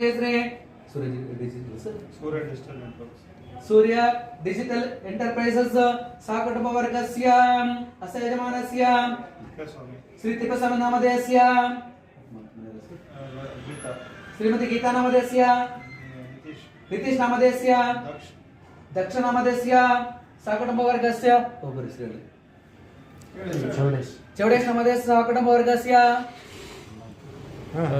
देख रहे। हैं Surya digital Surya digital Surya digital enterprises साकटुपवर्गस्य अस्य यजमानस्य श्री तिपसन नामधेयस्य श्रीमती गीता नामधेयस्य नितीश. नामधेयस्य दक्ष. नामधेयस्य साकटुपवर्गस्य ओबरिश्री चौडेश. चौडेश नामधेयस्य साकटुपवर्गस्य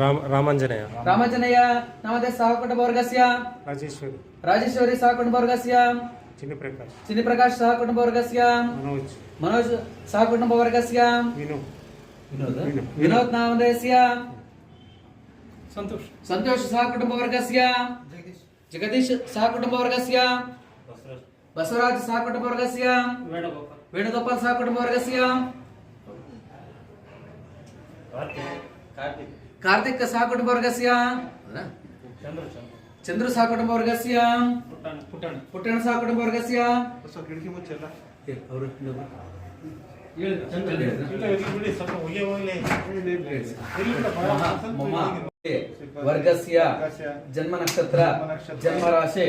ರಾಮ ರಾಮಾಂಜನೇಯ. ರಾಮಾಂಜನೇಯ ನಮದೆ ಸಹಕುಟುಂಬವರ್ಗಸ್ಯ ರಾಜೇಶ್ವರಿ. ರಾಜೇಶ್ವರಿ ಸಹಕುಟುಂಬವರ್ಗಸ್ಯ ಚಿನ್ನಿ ಚಿನ್ನಿಪ್ರಕಾಶ್. ಚಿನ್ನಿ ಪ್ರಕಾಶ್ ಸಹಕುಟುಂಬವರ್ಗಸ್ಯ ಮನೋಜ್. ಮನೋಜ್ ಸಹಕುಟುಂಬವರ್ಗಸ್ಯ ವಿನೋದ್. ವಿನೋದ್? ವಿನೋದ್. ನಾಮದೇಸ್ಯ ಸಂತೋಷ್. ಸಂತೋಷ್ ಸಹಕುಟುಂಬವರ್ಗಸ್ಯ ಜಗದೀಶ್. ಜಗದೀಶ್ ಸಹಕುಟುಂಬವರ್ಗಸ್ಯ ಬಸವರಾಜ್. ಸಹಕುಟುಂಬವರ್ಗಸ್ಯ ವೇಣುಗೋಪಾಲ್. ವೇಣುಗೋಪಾಲ್ ಸಹಕುಟುಂಬವರ್ಗಸ್ಯ ಕಾರ್ತಿಕ್ ಕಾರ್ತಿಕ್. ಕಾರ್ತಿಕ ಸಾಕುಟುಂಬ ವರ್ಗಸ್ಯ ಚಂದ್ರ ಸಾಕುಟುಂಬ ವರ್ಗಸ್ಯ ಪುಟ್ಟಣ ಸಾಕುಟುಂಬ ವರ್ಗಸ್ಯ ವರ್ಗಸ್ಯ. ಜನ್ಮ ನಕ್ಷತ್ರ. ಜನ್ಮ ರಾಶಿ.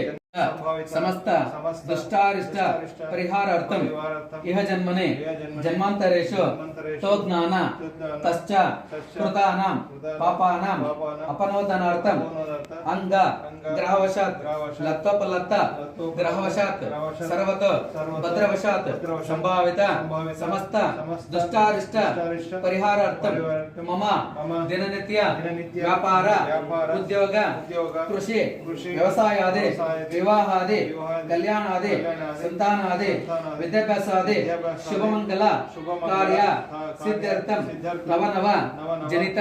समस्त दुष्टारिष्ट परिहारार्थम जन्मने जन्मांतरेषु तो ज्ञान तश्च कृतानां पापानां अपनोदनार्थम अंग ग्रहवशात् लत्वपलत्त ग्रहवशात् सर्वत भद्रवशात् संभावित समस्त दुष्टारिष्ट परिहारार्थम मम दिननित्य व्यापार उद्योग कृषि व्यवसायादि ವಿವಾಹಾದಿ ಕಲ್ಯಾಣಾದಿ ಸಂತಾನಾದಿ ವಿದ್ಯಾಭ್ಯಾಸಾದಿ ಶುಭಮಂಗಲ ಕಾರ್ಯ ಸಿದ್ಧಾರ್ಥಂ ನವನವ ಜನಿತ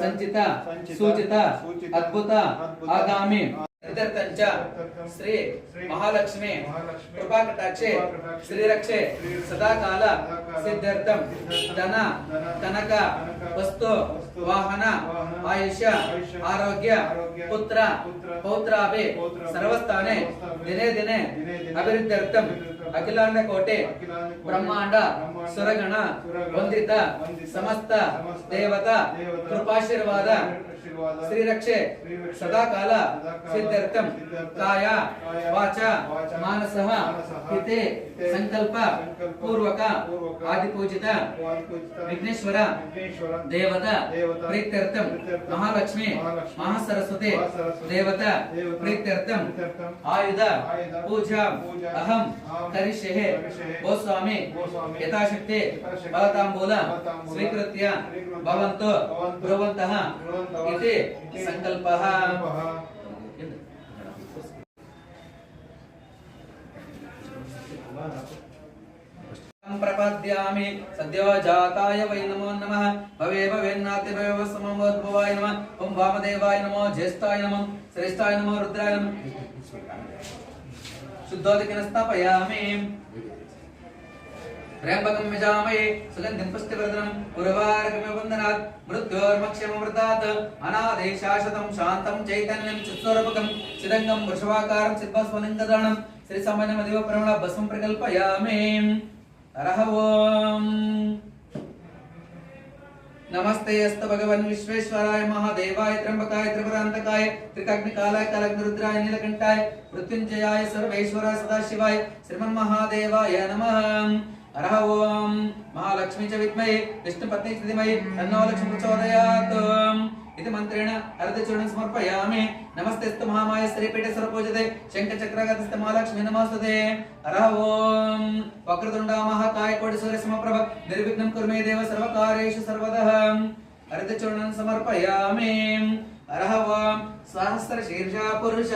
ಸಂಚಿತ ಸೂಚಿತ ಅದ್ಭುತ ಆಗಾಮಿ सिद्ध्यर्थम सिद्ध्यर्थम नवनव नवनव जनित जनित संचित संचित सूचित सूचित अद्भुत अद्भुत आगामि आ- सिद्ध्यर्थञ्च सिद्ध्यर्थं श्री श्री महालक्ष्मी ಅಖಿಲಾಂಡ ಕೋಟೆ ಬ್ರಹ್ಮಾಂಡ ಸುರಗಣ ವಂದಿತ ಸಮಸ್ತ ದೇವತಾ ಕೃಪಾಶೀರ್ವಾದ ಶ್ರೀರಕ್ಷೆ ಸದಾಕಾಲ ಸಿದ್ಧಾರ್ಥಂ ಕಾಯ ವಾಚ ಮಾನಸ ಹಿತೆ ಸಂಕಲ್ಪ ಪೂರ್ವಕ ಆದಿಪೂಜಿತ ವಿಘ್ನೇಶ್ವರ ದೇವತ ಪ್ರೀತ್ಯರ್ಥಂ ಮಹಾಲಕ್ಷ್ಮಿ ಮಹಾಸರಸ್ವತಿ ದೇವತ ಪ್ರೀತ್ಯರ್ಥಂ ಆಯುಧ ಪೂಜಾ ಅಹಂ तरिष्यः। गोस्वामी यथाशक्ति। फलताम्बूल स्वीकृत्य। भवन्तु। कुर्वन्तः इति सङ्कल्पः। प्रपद्यामि सद्यो जाताय वै नमो नमः। भवे भवेन्नाति भवेव सममोद्भवाय नमः। ॐ वामदेवाय नमो ज्येष्ठाय नमः श्रेष्ठाय नमो रुद्राय नमः। शुद्धोदकेन स्थापयामि त्र्यम्बकं यजामहे सुगन्धिं पुष्टिवर्धनम् उर्वारुकमिव वन्दनात् मृत्योर्मक्षममृतात् अनादे शाश्वतं शान्तं चैतन्यं चित्स्वरूपकं चिदङ्गं वृषभाकारं चिद्भस्वलिङ्गदानं श्रीसामान्यमदिव प्रमण भस्मं प्रकल्पयामि हरः ओम् నమస్తేస్త భగవన్ విశ్వేశ్వరాయ మహాదేవాయ త్రంబకాయ త్రిపురాంతకాయ త్రికగ్నికాలాయ కలగ్నిరుద్రాయ నీలకంఠాయ మృత్యుంజయాయ సర్వేశ్వరాయ సదాశివాయ శ్రీమన్ మహాదేవాయ నమ. హర ఓం. మహాలక్ష్మి చ విద్మై విష్ణుపత్ని స్థితిమై తన్నో లక్ష్మి ప్రచోదయాత్. इति मन्त्रेण अर्धचूर्णं समर्पयामि नमस्तेस्तु महामाय श्रीपीठे सर्वपूजते शङ्खचक्रगतस्ते महालक्ष्मी नमस्ते हरः ओम् वक्रतुण्डा महाकाय कोटिसूर्यसमप्रभ निर्विघ्नं कुरु मे देव सर्वकार्येषु सर्वतः अर्धचूर्णं समर्पयामि అర్హ ఓం సహస్ర శీర్ష పురుష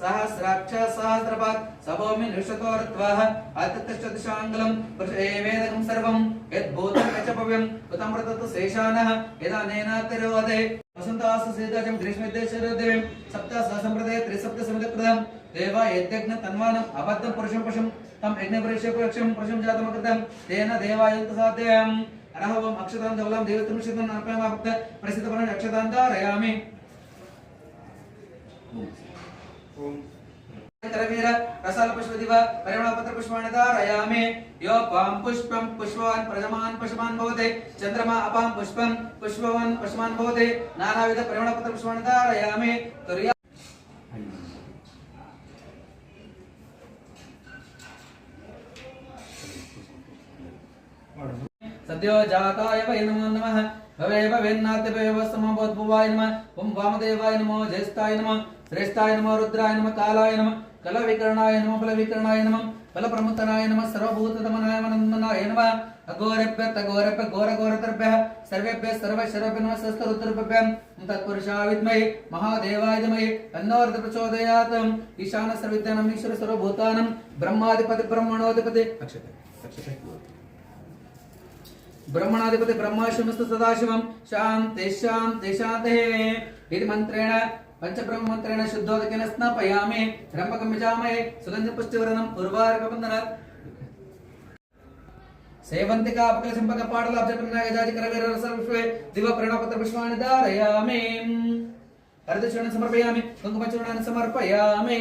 సహస్రాక్ష సహస్రపాత్ సభోమి నిషతోర్ధ్వః అత్యతిష్టదిశాంగులం పురుషేవేదకం సర్వం యద్భూతం యచపవ్యం ఉతమృతతు శేషానః యదానేనాతిరోదే వసంతాస సీతాచం గ్రీష్మేద్దేశరదేవం సప్త సహసంప్రదాయ త్రిసప్త సమితకృతం దేవ యజ్ఞ తన్వానం అబద్ధం పురుషం పురుషం తం యజ్ఞపురుషపురుషం పురుషం జాతమకృతం తేన దేవాయంత సాధ్యం అర్హవం అక్షతాం ధవలం దేవతం శతం నరపమాప్త ప్రసిద్ధపరం అక్షతాంతారయామి तेन देवायन्तसाध्यम् अरह ओम् अक्षतां धवलां देवतृषितं अर्पयामाभक्त प्रसिद्धपरं अक्षतां धारयामि ओम करवीर रस रसालपुष्पदिव परिमलपत्रपुष्पाणि धारयामि योपां पुष्पं पुष्पवान् प्रजमान् पशुमान् भवति चन्द्रमा अपां पुष्पं पुष्पवान् पशुमान् भवति नानाविध తవేవ వేన్నాద్యవేవ సమబోద్భువాయ నమ. ఓం వామదేవాయ నమో జయస్థాయ నమ. శ్రేష్టాయ నమ రుద్రాయ నమ కాలాయ నమ. కళ వికరణాయ నమ. ఫల వికరణాయ నమ ఫల ప్రముఖనాయ నమ సర్వభూతమనాయ నమనాయ నమ. అఘోరభ్య తఘోరభ్య ఘోర ఘోరతర్భ్య సర్వేభ్య సర్వ శరభ్య నమ సస్తరుద్రభ్యం తత్పురుషా విద్మై మహాదేవాయ దమై తన్నోర్ధ ప్రచోదయాతం. ఈశాన సర్విద్యానం ఈశ్వర సర్వభూతానం. బ్రహ్మాధిపతి బ్రహ్మణోధిపతి. అక్షత అక్షత. బ్రహ్మణాధిపతి బ్రహ్మశివస్తు సదాశివం. శాంతి శాంతి శాంతి. ఇది మంత్రేణ పంచబ్రహ్మమంత్రేణ శుద్ధోదకేన స్నాపయామి త్రంబకం విజామహే సుగంధ పుష్టివరణం ఉర్వారకబంధనాత్ సేవంతిక అపకల సింపక పాటల అబ్జపన్నాగజాది కరవేర రసవిశ్వే దివ ప్రణపత్ర పుష్పాన్ని దారయామి హరితచూర్ణం సమర్పయామి కుంకుమచూర్ణాన్ని సమర్పయామి.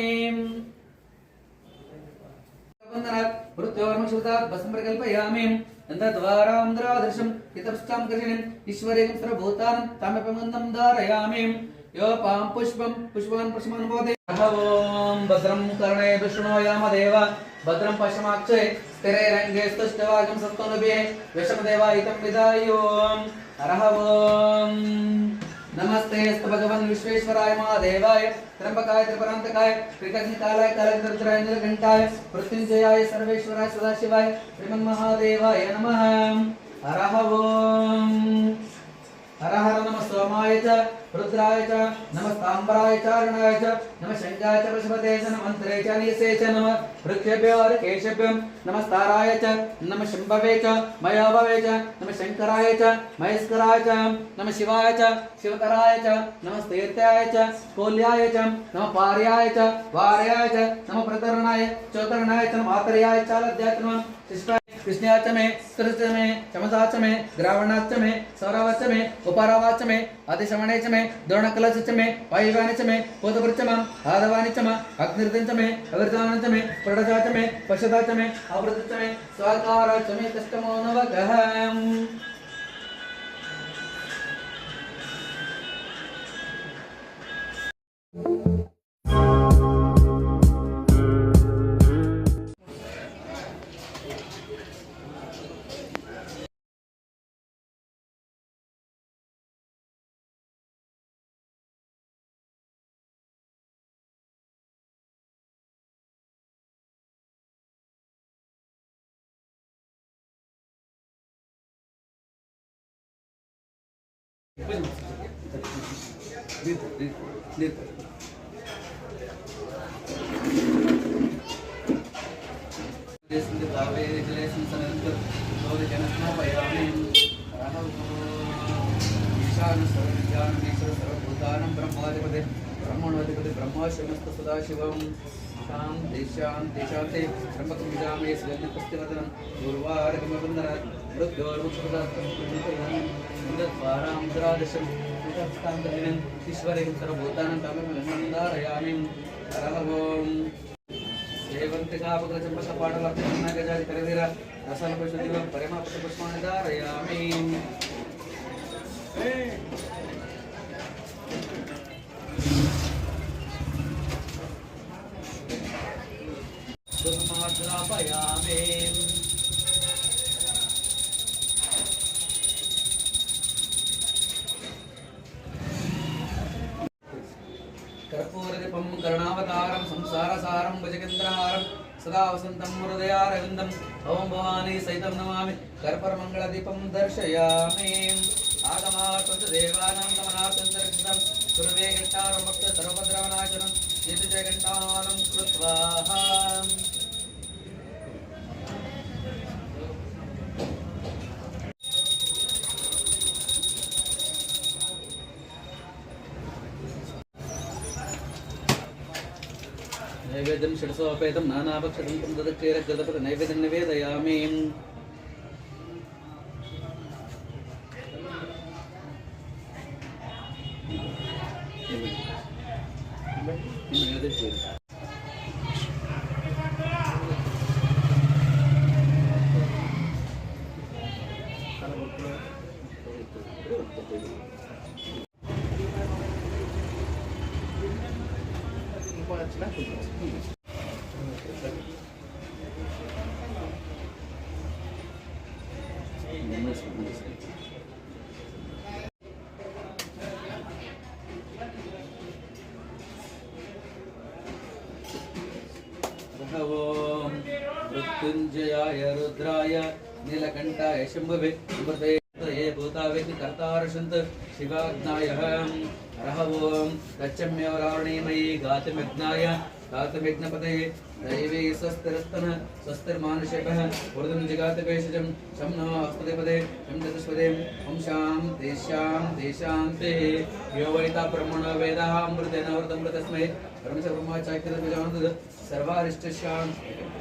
వందన మృత్యోర్మ శివతాత్ భస్మ ప్రకల్పయామి గంధద్వారాం ద్రాదృశం హితస్థాం కృషిణం ఈశ్వరేం సర్వభూతానం తమపమందం ధారయామి యోపాం పుష్పం పుష్పాన్ పుష్పాన్ బోధే ఓం భద్రం కర్ణే విష్ణో యామదేవ భద్రం పశ్చిమాక్షే స్థిరే రంగే స్తుష్టవాగం సత్వనుభే విషమదేవాయితం విదాయోం హరహ ఓం नमस्ते भगवान विश्वेश्वराय महादेवाय त्रंबकाय त्रिपरांतकाय कृतज्ञतालाय कालकर्तृय नीलकंठाय, मृत्युंजयाय, सर्वेश्वराय, सदाशिवाय, श्रीमन महादेवाय नमः। हर ओम। हर हर नमः सोमाय च। रुद्राय च नमः ताम्बराय च नमः शङ्काय च च नमः मन्त्रे च नीसे च, नमः वृक्षेभ्यो केशभ्यं नमः ताराय च नमः शम्भवे च, मयोभवे च नमः शङ्कराय च, महेश्वराय च नमः शिवाय च शिवतराय च नमः तीर्थाय च कोल्याय च नमः पार्याय च वार्याय च नमः। प्रतरणाय चौतरणाय च नमः नमः में कृष्ण चमसाच ग्रावणाच उपारावाच నిత్యమే ద్రోణకలచమే వాయువానిచమే పూతవృత్యమ ఆదవానిచమ అగ్నిర్దించమే అవృతానంచమే ప్రణజాతమే పశుదాతమే అవృతమే స్వాకారచమే కష్టమో నవగహ. చేసింది బాబే రెగ్యులేషన్స్ అనేది జనస్మ పైరాణి ఈశాను సర్వజ్ఞానం ఈశ్వర సర్వభూతానం బ్రహ్మాధిపతి బ్రహ్మణోధిపతి బ్రహ్మ శమస్త సదాశివం శాం దేశాం దేశాంతే త్రంబకం విజామే సుగంధపస్తివదనం పూర్వారగమబంధనాత్ మృద్యోరుముఖదాత్మృతద్వారాంధ్రాదశం కృతస్థాంతరిణం ఈశ్వరే సర్వభూతానం తమం బ్రహ్మందారయామి అరహవం సేవంతికాపకృచంపకపాటలగజాది కరవీర రసాలపుష్పదివం పరమాక్ష పుష్పాన్ని దారయామి Hey! ജഗന്ദ്രഹാരം സദാ വസന്തം ഹൃദയാരവിന്ദം. ഓം ഭവാനി സഹിതം നമാമി. കർപ്പർമംഗളദീപം ദർശയാമേ. ആഗമാത്മ ദേവാനാം തമനാസന്തരക്ഷിതം സുരവേ ഘട്ടാരം ഭക്ത സർവഭദ്രവനാശനം. ജിതുജ ഘട്ടാനം കൃത്വാഹ. నైవేద్యం షడసోపేతం నానాపక్షతం గతపతి నైవేద్యం నివేదయామి. మృత్యుంజయాయ రుద్రాయ నీలకంఠాయ శంభవే అమృతే ఏ భూతావేతి కర్తారశంత శివాజ్ఞాయ. హరహ ఓం. తచ్చమ్యవరావణీమయీ గాతమిజ్ఞాయ గాతమిజ్ఞపదే దైవే స్వస్తిరస్తన స్వస్తిర్మానుషేభః ఊర్ధం జగాతవేషజం శం నో అస్పదే శం చతుష్పదే ఓం శాంతి శాంతి శాంతి. యో వైతా బ్రహ్మణ వేదాः అమృతేన వృతమృతస్మై బ్రహ్మచ బ్రహ్మచాక్యత సర్వారిష్ట శాంతి. ఓం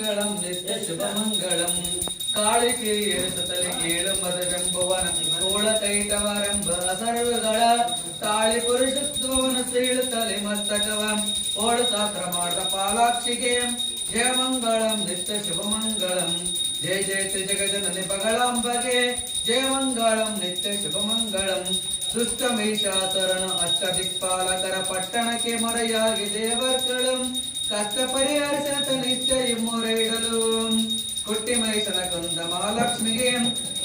శాంతి ఇది మంత్రేణ సరస్వతి దర్శయామి కీర్తిడు పిలుపుడు జయమంగళం నిత్య శుభమంగళం ಕಾಳಿಕೆ ಏಳುತ್ತಲೆ ಏಳು ಮದ ಜಂಬುವನ ತೋಳ ಕೈಟವರೆಂಬ ಸರ್ವಗಳ ತಾಳಿ ಪುರುಷತ್ವವನ ಸೀಳುತ್ತಲೆ ಮಸ್ತಕವ ಓಡು ಶಾಸ್ತ್ರ ಮಾಡಿದ ಪಾಲಾಕ್ಷಿಗೆ ಜಯಮಂಗಳಂ ನಿತ್ಯ ಶುಭಮಂಗಳಂ ಜಯ ಜಯತಿ ಜಗಜನನಿ ಬಗಳಂಬಗೆ ಜಯಮಂಗಳಂ ನಿತ್ಯ ಶುಭಮಂಗಳಂ ದುಷ್ಟ ಮಹಿಷಾಸುರನು ಅಷ್ಟ ದಿಕ್ಪಾಲಕರ ಪಟ್ಟಣಕ್ಕೆ ಮೊರೆಯಾಗಿ ದೇವರ್ಗಳಂ ಕಷ್ಟ ಪರಿಹರಿಸಿದ ನಿತ್ಯ ಇಮ್ಮೊರೆಯಿಡಲು ಕುಟ್ಟಿ ಮೈಸನ ಕೊಂದ ಮಹಾಲಕ್ಷ್ಮಿಗೆ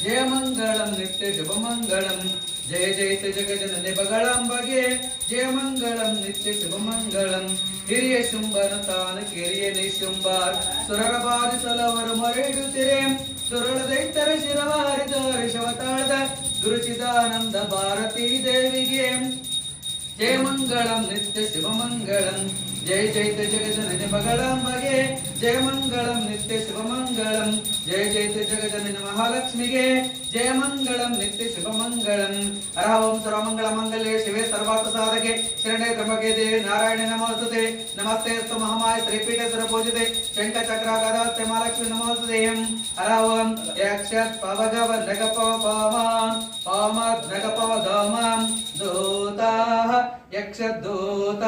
ಜಯಮಂಗಳಂ ನಿತ್ಯ ಶುಭಮಂಗಳಂ ಜಯ ಜಯತ ಜಗಜನನಿ ಬಗಳಂಬಗೆ ಜಯಮಂಗಳಂ ನಿತ್ಯ ಶುಭಮಂಗಳಂ ಹಿರಿಯ ಶುಂಭನ ತಾನು ಕಿರಿಯ ನಿಶುಂಬಾರ್ ಸುರರ ಬಾಧಿಸಲವರು ಮೊರೆಯಿಡುತ್ತಿರೆ ಸುರಳ ದೈತರ ಶಿರವಾರಿದಾರಿ ಶವತಾಳದ ಗುರುಚಿದಾನಂದ ಭಾರತೀ ದೇವಿಗೆ ಜಯ ಮಂಗಳಂ ನಿತ್ಯ ಶಿವಮಂಗಳಂ జయ చైత్య జగజనని మಗಳంబగే జయమంగళం నిత్య శివమంగళం జయ చైత్య జగజనని మహాలక్ష్మిగే జయమంగళం నిత్య శివమంగళం అరహవం సర్వమంగళ మంగళే శివే సర్వార్థ సాధకే శరణే త్రమకే దేవి నారాయణ నమోస్తుతే. నమస్తే మహమాయ శ్రీపీఠేశ్వర పూజితే. శంఖ చక్ర గదాస్య మహాలక్ష్మి నమోస్తుదేయం అరహవం యక్షత్ పవగవ నగపవ పామాన్ పామద్ నగపవ గామాం. దో యక్షదూత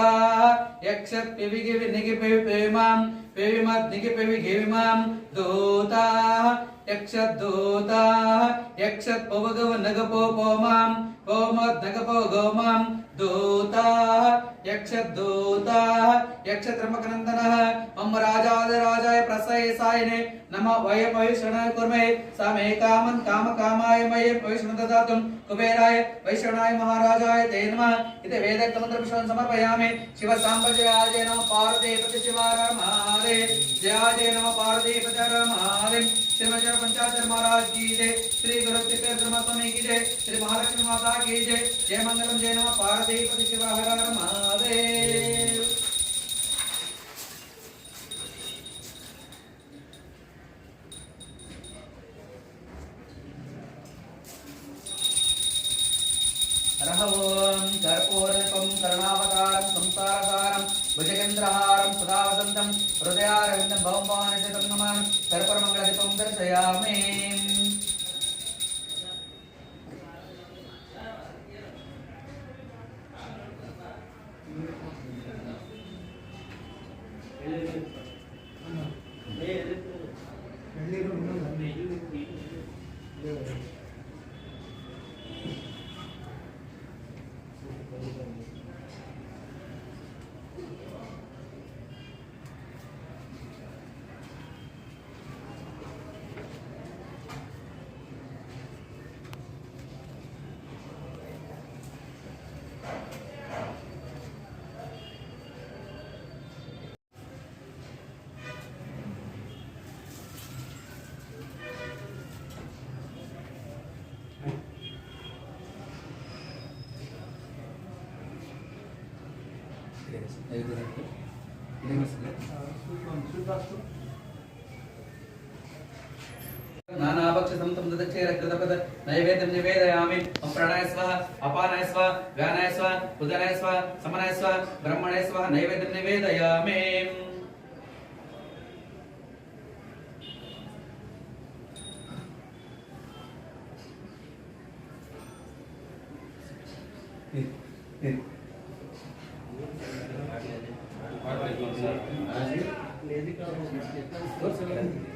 యక్ష పివిగి వినిగి పివి పిమాం पेविमद्निकि पेवि घेविमां दूताः यक्षद्दूताः यक्षत्पवगव नगपो पोमां पोमद्नगपो गोमां दूताः यक्षद्दूताः यक्षत्रमकनन्दनः मम राजादिराजाय प्रसये सायने नम वय पविषणः कुर्मे स मे कामन् कामकामाय मये पविषणं ददातुं कुबेराय वैष्णवाय महाराजाय ते नमः इति वेदक्तमन्त्रपुष्पं समर्पयामि शिवसाम्पजयाय नमः पार्वतीपति शिवारामाय शिवारमादे जयाजय नमः महादेव। श्री मचर पंचाचर महाराज की जय। श्री गुरु तीर्थ स्वामी की जय। श्री महालक्ष्मी माता की जय। जय मंगलम, जय नमः पार्वतीपति शिवाहर महादेव। హరః ఓం కర్పూరకం కరుణావతారం సంసారసారం భుజగేంద్రహారం సదావసంతం హృదయారవిందం భవం భవానిశతం నమామి కర్పూరమంగళదీపం దర్శయామే नानाभक्षसं तं ददक्षे रक्तपद नैवेद्यं निवेदयामि ॐ प्राणाय स्वः अपानाय स्वः गानाय स्वः उदनाय स्वः समनाय स्वः ब्रह्मणाय स्वः नैवेद्यं निवेदयामि Thank you. Dos segundos.